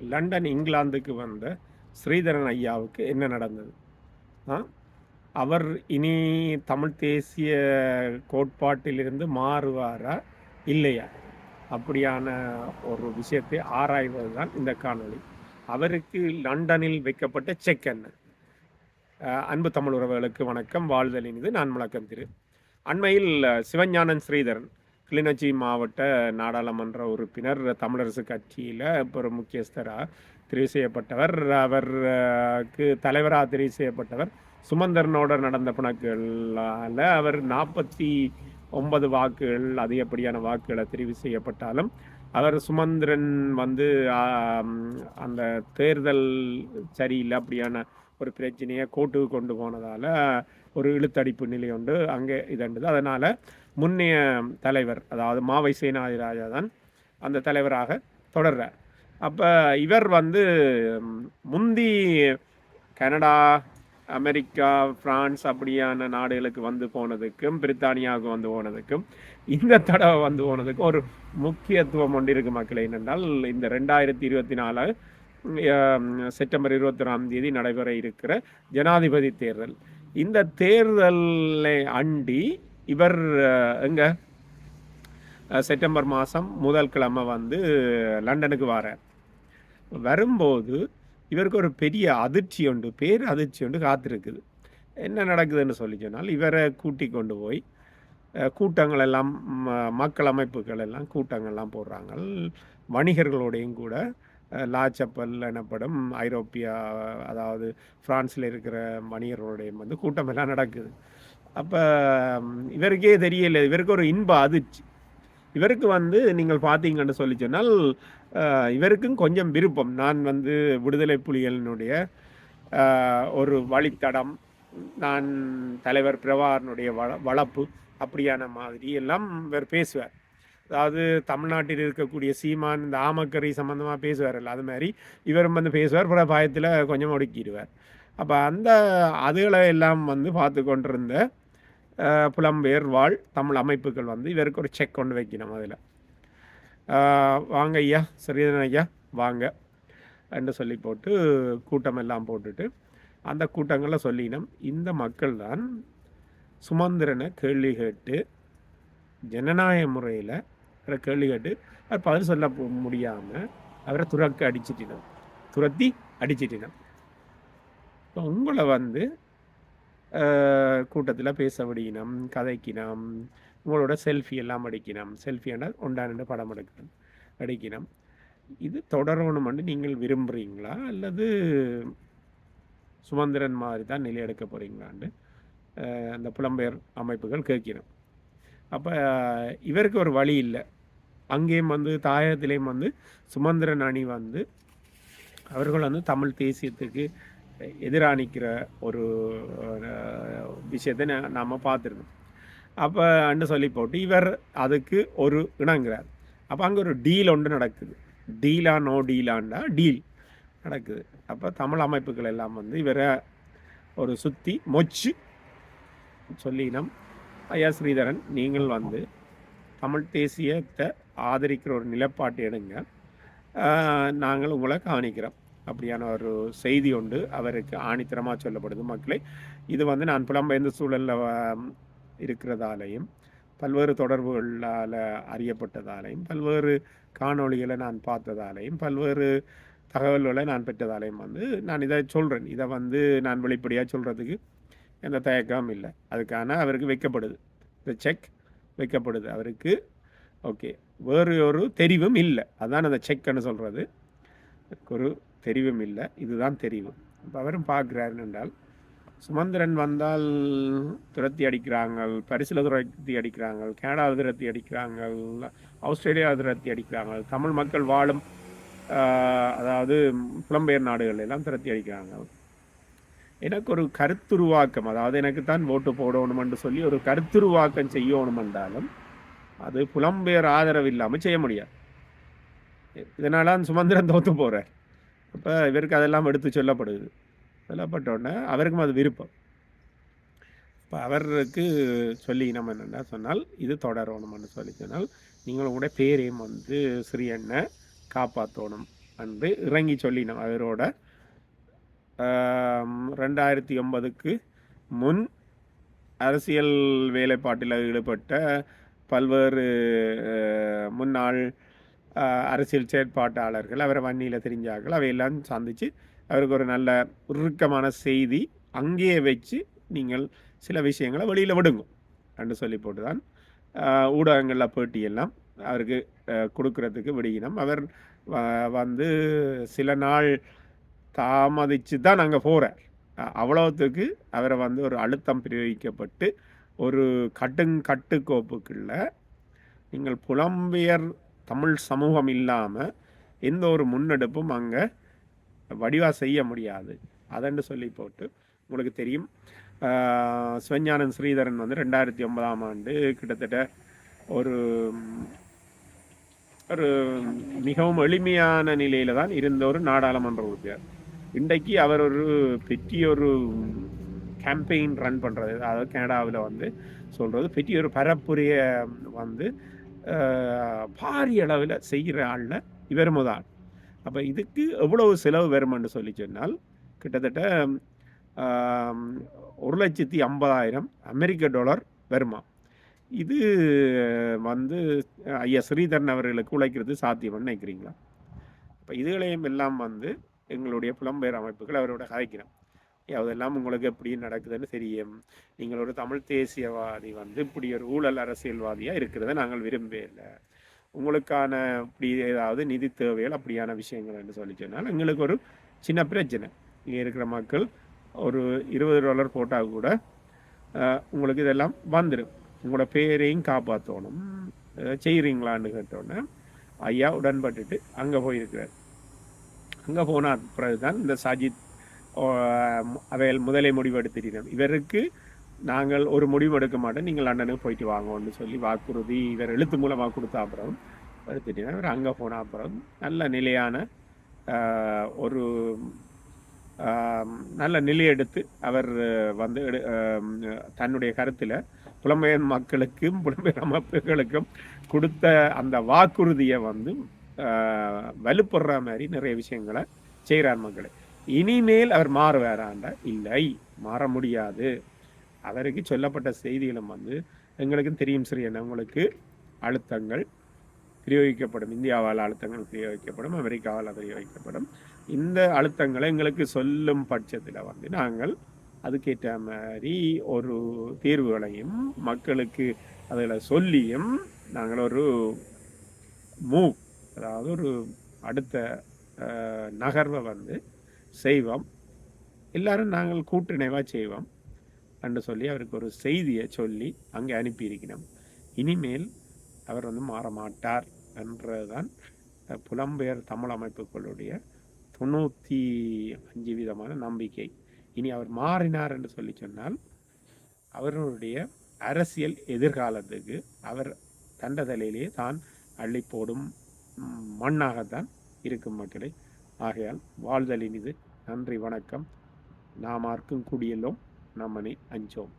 London இங்கிலாந்துக்கு வந்த ஸ்ரீதரன் ஐயாவுக்கு என்ன நடந்தது? ஆ? அவர் இனி தமிழ் தேசிய கோட்பாட்டிலிருந்து மாறுவாரா? இல்லையா? அப்படியான ஒரு விஷயத்தை ஆராய்வது தான் இந்த காணொளி. அவருக்கு லண்டனில் வைக்கப்பட்ட செக் என்ன? அன்பு தமிழ் உறவுகளுக்கு வணக்கம். வாழ்தல் இனிது நான் முழக்கம் திரு அண்மையில் சிவஞானன் ஸ்ரீதரன் கிளிநொச்சி மாவட்ட நாடாளுமன்ற உறுப்பினர் தமிழரசு கட்சியில் ஒரு முக்கியஸ்தராக தெரிவு செய்யப்பட்டவர் அவருக்கு தலைவராக தெரிவு செய்யப்பட்டவர் சுமந்தரனோட நடந்த பிணக்குகளால் அவர் நாற்பத்தி ஒன்பது வாக்குகள் அதிகப்படியான வாக்குகளை தெரிவு செய்யப்பட்டாலும் அவர் சுமந்திரன் வந்து அந்த தேர்தல் சரியில்லை அப்படியான ஒரு பிரச்சனையை கோட்டுக்கு கொண்டு போனதால் ஒரு இழுத்தடிப்பு நிலை உண்டு. அங்கே இதண்டது அதனால் முன்னைய தலைவர் அதாவது மாவை சேனாதிராஜா தான் அந்த தலைவராக தொடர்றார். அப்போ இவர் வந்து முந்தி கனடா அமெரிக்கா பிரான்ஸ் அப்படியான நாடுகளுக்கு வந்து போனதுக்கும் பிரித்தானியாவுக்கு வந்து போனதுக்கும் இந்த தடவை வந்து போனதுக்கும் ஒரு முக்கியத்துவம் ஒன்று இருக்கு என்னென்றால் இந்த ரெண்டாயிரத்தி இருபத்தி நாலு செப்டம்பர் இருபத்தி தேதி நடைபெற இருக்கிற ஜனாதிபதி தேர்தல். இந்த தேர்தலை அண்டி இவர் எங்க? செப்டம்பர் மாதம் முதல் கிழமை வந்து லண்டனுக்கு வரார். வரும்போது இவருக்கு ஒரு பெரிய அதிர்ச்சி உண்டு பேர் அதிர்ச்சி உண்டு காத்திருக்குது. என்ன நடக்குதுன்னு சொல்லி சொன்னால் இவரை கூட்டி கொண்டு போய் கூட்டங்கள் எல்லாம் ம- மக்கள் அமைப்புகள் எல்லாம் கூட்டங்கள்லாம் போடுறாங்க. வணிகர்களோடையும் கூட லாச்சப்பல் எனப்படும் ஐரோப்பியா அதாவது ஃப்ரான்ஸில் இருக்கிற வணிகர்களோடையும் வந்து கூட்டமெல்லாம் நடக்குது. அப்போ இவருக்கே தெரியல இவருக்கு ஒரு இன்ப அதிர்ச்சி. இவருக்கு வந்து நீங்கள் பார்த்தீங்கன்னு சொல்லி சொன்னால் இவருக்கும் கொஞ்சம் விருப்பம். நான் வந்து விடுதலை புலிகளினுடைய ஒரு வழித்தடம் நான் தலைவர் பிரவாரனுடைய வள வளப்பு அப்படியான மாதிரி எல்லாம் இவர் பேசுவார். அதாவது தமிழ்நாட்டில் இருக்கக்கூடிய சீமான் இந்த ஆமக்கறி சம்மந்தமாக பேசுவார்ல அது மாதிரி. இவரும் வந்து பேசுவார் பிற பயத்தில் கொஞ்சம் ஒடுக்கிடுவார். அப்போ அந்த அதுகளை எல்லாம் வந்து பார்த்து கொண்டிருந்த புலம்பெயர் வாழ் தமிழ் அமைப்புகள் வந்து இவருக்கு ஒரு செக் கொண்டு வைக்கணும் அதில். வாங்க ஐயா ஸ்ரீதரன் ஐயா வாங்க. என்று சொல்லி போட்டு கூட்டம் எல்லாம் போட்டுட்டு அந்த கூட்டங்களில் சொல்லினோம் இந்த மக்கள் தான் சுமந்திரனை கேள்வி கேட்டு ஜனநாயக முறையில் அவரை கேள்வி கேட்டு அவர் பதில் சொல்ல முடியாமல் அவரை துறக்க அடிச்சிட்டினோம் துரத்தி அடிச்சிட்டினோம் இப்போ உங்களை வந்து கூட்டத்தில் பேச விடினோம் கதைக்கினோம் உங்களோட செல்ஃபி எல்லாம் அடிக்கணும். செல்ஃபி ஆனால் உண்டான படம் எடுக்கணும் அடிக்கணும். இது தொடரணும்னு நீங்கள் விரும்புகிறீங்களா அல்லது சுமந்திரன் மாதிரி தான் நிலை எடுக்க போகிறீங்களான்னு அந்த புலம்பெயர் அமைப்புகள் கேட்கணும். அப்போ இவருக்கு ஒரு வழி இல்லை. அங்கேயும் வந்து தாயகத்திலேயும் வந்து சுமந்திரன் அணி வந்து அவர்கள் வந்து தமிழ் தேசியத்துக்கு எதிராணிக்கிற ஒரு விஷயத்தை நாம் பார்த்துருந்தோம். அப்போ அண்டு சொல்லி போட்டு இவர் அதுக்கு ஒரு இணங்குறார். அப்போ அங்கே ஒரு டீல் ஒன்று நடக்குது. டீலா நோ டீலாண்டா டீல் நடக்குது. அப்போ தமிழ் அமைப்புகள் எல்லாம் வந்து இவரை ஒரு சுற்றி மொச்சு சொல்லினம் ஐயா ஸ்ரீதரன் நீங்கள் வந்து தமிழ் தேசியத்தை ஆதரிக்கிற ஒரு நிலப்பாட்டு எடுங்க. நாங்கள் உங்களை கவனிக்கிறோம். அப்படியான ஒரு செய்தி உண்டு. அவருக்கு ஆணித்தரமாக சொல்லப்படுது மக்களே. இது வந்து நான் புலம்பெயர்ந்த சூழலில் இருக்கிறதாலையும் பல்வேறு தொடர்புகளால் அறியப்பட்டதாலையும் பல்வேறு காணொளிகளை நான் பார்த்ததாலையும் பல்வேறு தகவல்களை நான் பெற்றதாலையும் வந்து நான் இதை சொல்கிறேன் இதை வந்து நான் வெளிப்படையாக சொல்கிறதுக்கு எந்த தயக்கமும் இல்லை. அதுக்கான அவருக்கு வைக்கப்படுது. இந்த செக் வைக்கப்படுது. அவருக்கு ஓகே வேறு ஒரு தெரிவும் இல்லை. அதான் அந்த செக்னு சொல்கிறது ஒரு தெரிவும் இல்லை. இதுதான் தெரிவு. இப்போ அவரும் பார்க்குறாரு என்றால் சுமந்திரன் வந்தால் துரத்தி அடிக்கிறாங்க பரிசில் துரத்தி அடிக்கிறாங்க கனடா துரத்தி அடிக்கிறாங்க ஆஸ்திரேலியா துரத்தி அடிக்கிறாங்க தமிழ் மக்கள் வாழும் அதாவது புலம்பெயர் நாடுகள் எல்லாம் துரத்தி அடிக்கிறாங்க எனக்கு ஒரு கருத்துருவாக்கம் அதாவது எனக்கு தான் ஓட்டு போடணுமென்று சொல்லி ஒரு கருத்துருவாக்கம் செய்யணும் என்றாலும் அது புலம்பெயர் ஆதரவு இல்லாமல் செய்ய முடியாது. இதனால் தான் சுமந்திரன் தோற்று போகிறார் அப்போ இவருக்கு அதெல்லாம் எடுத்து சொல்லப்படுது. சொல்லப்பட்ட உடனே அவருக்கும் அது விருப்பம். இப்போ அவருக்கு சொல்லி நம்ம என்னென்னா சொன்னால் இது தொடரணும்னு சொல்லி சொன்னால் நீங்களோட பேரையும் வந்து சிறியண்ணை காப்பாற்றணும் என்று இறங்கி சொல்லினோம். அவரோட ரெண்டாயிரத்தி ஒன்பதுக்கு முன் அரசியல் வேலைப்பாட்டில் ஈடுபட்ட பல்வேறு முன்னாள் அரசியல் செயற்பாட்டாளர்கள் அவரை வன்னியில் தெரிஞ்சார்கள் அவையெல்லாம் சந்தித்து அவருக்கு ஒரு நல்ல உருக்கமான செய்தி அங்கேயே வச்சு நீங்கள் சில விஷயங்களை வெளியில் விடுங்க என்று சொல்லி போட்டு தான் ஊடகங்களில் பேட்டியெல்லாம் அவருக்கு கொடுக்கறதுக்கு விடுகினோம். அவர் வ- வந்து சில நாள் தாமதித்து தான் அங்கே போகிறார் அவ்வளோத்துக்கு அவரை வந்து ஒரு அழுத்தம் பிரயோகிக்கப்பட்டு ஒரு கட்டுங்கட்டுக்கோப்புக்குள்ளே நீங்கள் புலம்பெயர் தமிழ் சமூகம் இல்லாமல் எந்த ஒரு முன்னெடுப்பும் அங்கே வடிவாக செய்ய முடியாது. அதன்னு சொல்லி போட்டு உங்களுக்கு தெரியும். சிவஞானன் ஸ்ரீதரன் வந்து ரெண்டாயிரத்தி ஒன்பதாம் ஆண்டு கிட்டத்தட்ட ஒரு ஒரு மிகவும் எளிமையான நிலையில் தான் இருந்த ஒரு நாடாளுமன்ற உறுப்பினர். இன்றைக்கு அவர் ஒரு பெரிய ஒரு கேம்பெயின் ரன் பண்ணுறது அதாவது கனடாவில் வந்து சொல்கிறது பெரிய ஒரு பரப்புரைய வந்து பாரிய அளவில் செய்கிற ஆளில் இவர் முதல் அப்போ இதுக்கு எவ்வளவு செலவு வருமென்று சொல்லி சொன்னால் கிட்டத்தட்ட ஒரு லட்சத்தி ஐம்பதாயிரம் அமெரிக்க டாலர் வருமா? இது வந்து ஐயா ஸ்ரீதரன் அவர்களுக்கு உழைக்கிறது சாத்தியம்னு நினைக்கிறீங்களா? இப்போ இதுகளையும் எல்லாம் வந்து எங்களுடைய புலம்பெயர் அமைப்புகள் அவரோட கதைக்கிறோம் அதெல்லாம் உங்களுக்கு எப்படி நடக்குதுன்னு தெரியும். நீங்கள் ஒரு தமிழ் தேசியவாதி வந்து இப்படி ஒரு ஊழல் அரசியல்வாதியாக இருக்கிறத நாங்கள் விரும்பவே இல்லை உங்களுக்கான இப்படி ஏதாவது நிதி தேவைகள் அப்படியான விஷயங்கள் என்று சொல்லி சொன்னால் எங்களுக்கு ஒரு சின்ன பிரச்சனை. இங்கே இருக்கிற மக்கள் ஒரு இருபது டாலர் போட்டால் கூட உங்களுக்கு இதெல்லாம் வந்துடும் உங்களோட பேரையும் காப்பாற்றணும் செய்கிறீங்களான்னு கேட்டோன்னே ஐயா உடன்பட்டுட்டு அங்கே போயிருக்கிறார். அங்கே போன பிறகு தான் இந்த சஜித் அவையில் முதலை முடிவெடுத்திருந்தோம் இவருக்கு நாங்கள் ஒரு முடிவு எடுக்க மாட்டோம். நீங்கள் லண்டனுக்கு போயிட்டு வாங்கன்னு சொல்லி வாக்குறுதி இவர் எழுத்து மூலமாக கொடுத்த அப்புறம் எடுத்துட்டீங்கன்னா இவர் அங்கே போன அப்புறம் நல்ல நிலையான ஒரு நல்ல நிலை எடுத்து அவர் வந்து எடு- தன்னுடைய கருத்தில் புலம்பெயர் மக்களுக்கும் புலம்பெயர் அமைப்புகளுக்கும் கொடுத்த அந்த வாக்குறுதியை வந்து வலுப்படுற மாதிரி நிறைய விஷயங்களை செய்கிறார் மக்களை. இனிமேல் அவர் மாறுவாராண்ட இல்லை மாற முடியாது. அவருக்கு சொல்லப்பட்ட செய்திகளும் வந்து எங்களுக்கும் தெரியும் சரி என்ன உங்களுக்கு அழுத்தங்கள் பிரயோகிக்கப்படும். இந்தியாவால் அழுத்தங்கள் பிரயோகிக்கப்படும் அமெரிக்காவால் பிரயோகிக்கப்படும். இந்த அழுத்தங்களை எங்களுக்கு சொல்லும் பட்சத்தில் வந்து நாங்கள் அதுக்கேற்ற மாதிரி ஒரு தீர்வுகளையும் மக்களுக்கு அதில் சொல்லியும் நாங்கள் ஒரு மூவ் அதாவது ஒரு அடுத்த நகர்வை வந்து செய்வோம். எல்லாரும் நாங்கள் கூட்டிணைவாக செய்வோம். என்று சொல்லி அவருக்கு ஒரு செய்தியை சொல்லி அங்கே அனுப்பியிருக்கிறோம். இனிமேல் அவர் வந்து மாற மாட்டார் என்றதுதான் புலம்பெயர் தமிழ் அமைப்புகளுடைய தொண்ணூற்றி அஞ்சு விதமான நம்பிக்கை. இனி அவர் மாறினார் என்று சொல்லி சொன்னால் அவருடைய அரசியல் எதிர்காலத்துக்கு அவர் தண்டதலையிலேயே தான் அள்ளி போடும் மண்ணாகத்தான் இருக்கும் மக்களை. ஆகையால் வாழ்தலின் இது நன்றி வணக்கம். நாம் ஆர்க்கும் குடியெல்லோம் நம்மனை அஞ்சோம்.